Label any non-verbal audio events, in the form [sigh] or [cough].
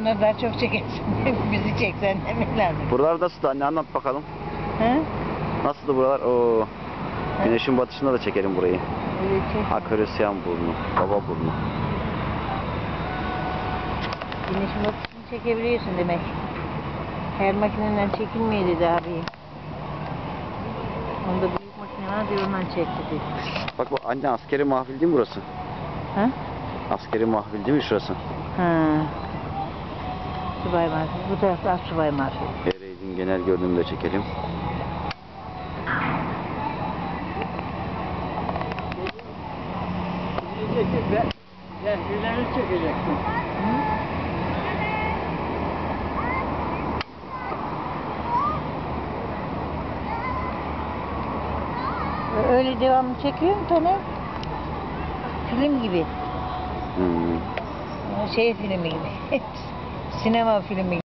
Onları daha çok çekersin. [laughs] Bizi çeksen demek lazım. Buralar nasıl anne anlat bakalım. Ha? Nasıldı buralar? Oo. Güneşin batışında da çekelim burayı. Öyle çek. Burnu, baba burnu. Güneşin batışını çekebiliyorsun demek. Her makineden çekilmiyor dedi abi. Onda büyük makine var diyor ondan çekti dedi. Bak bu anne askeri mahfil değil mi burası? Ha? Askeri mahfil değil mi şurası? Ha. Subay Marfi. Bu tarafta Subay Marfi. Ereğli'nin genel görünümü de çekelim. Çekecek ve zehirleri çekeceksin. Öyle devamlı çekiyorum tabii. Film gibi. Hmm. Şey filmi gibi. [laughs] Sinema filmi gibi.